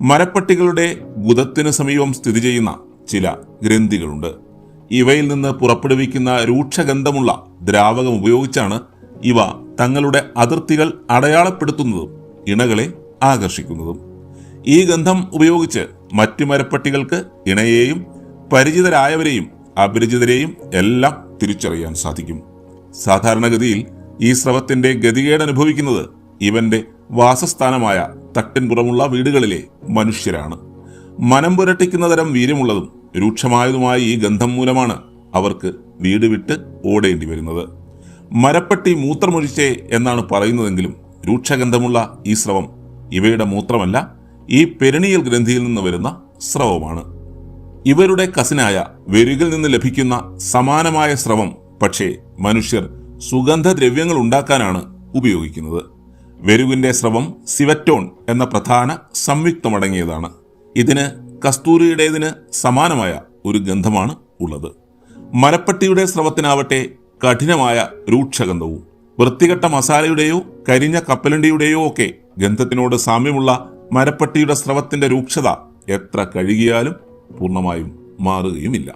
മരപ്പട്ടികളുടെ ഗുദത്തിന് സമീപം സ്ഥിതി ചെയ്യുന്ന ചില ഗ്രന്ഥികളുണ്ട്. ഇവയിൽ നിന്ന് പുറപ്പെടുവിക്കുന്ന രൂക്ഷഗന്ധമുള്ള ദ്രാവകം ഉപയോഗിച്ചാണ് ഇവ തങ്ങളുടെ അതിർത്തികൾ അടയാളപ്പെടുത്തുന്നതും ഇണകളെ ആകർഷിക്കുന്നതും. ഈ ഗന്ധം ഉപയോഗിച്ച് മറ്റു മരപ്പട്ടികൾക്ക് ഇണയെയും പരിചിതരായവരെയും അപരിചിതരെയും എല്ലാം തിരിച്ചറിയാൻ സാധിക്കും. സാധാരണഗതിയിൽ ഈ സ്രവത്തിന്റെ ഗതികേട് അനുഭവിക്കുന്നത് ഇവന്റെ വാസസ്ഥാനമായ തട്ടിൻപുറമുള്ള വീടുകളിലെ മനുഷ്യരാണ്. മനം പുരട്ടിക്കുന്ന തരം വീര്യമുള്ളതും രൂക്ഷമായതുമായ ഈ ഗന്ധം മൂലമാണ് അവർക്ക് വീട് വിട്ട് ഓടേണ്ടി വരുന്നത്. മരപ്പെട്ടി മൂത്രമൊഴിച്ചേ എന്നാണ് പറയുന്നതെങ്കിലും രൂക്ഷഗന്ധമുള്ള ഈ സ്രവം ഇവയുടെ മൂത്രമല്ല ഈ പെരണിയൽ ഗ്രന്ഥിയിൽ നിന്ന് വരുന്ന സ്രവമാണ്. ഇവരുടെ കസിനായ വെരുകിൽ നിന്ന് ലഭിക്കുന്ന സമാനമായ സ്രവം പക്ഷേ മനുഷ്യർ സുഗന്ധദ്രവ്യങ്ങൾ ഉണ്ടാക്കാനാണ് ഉപയോഗിക്കുന്നത്. വെരുകിന്റെ സ്രവം സിവറ്റോൺ എന്ന പ്രധാന സംയുക്തമടങ്ങിയതാണ്. ഇതിന് കസ്തൂരിയുടേതിന് സമാനമായ ഒരു ഗന്ധമാണ് ഉള്ളത്. മരപ്പട്ടിയുടെ സ്രവത്തിനാവട്ടെ കഠിനമായ രൂക്ഷഗന്ധവും വൃത്തികെട്ട മസാലയുടെയോ കരിഞ്ഞ കപ്പലണ്ടിയുടെയോ ഒക്കെ ഗന്ധത്തിനോട് സാമ്യമുള്ള മരപ്പട്ടിയുടെ സ്രവത്തിന്റെ രൂക്ഷത എത്ര കഴുകിയാലും പൂർണമായും മാറുകയുമില്ല.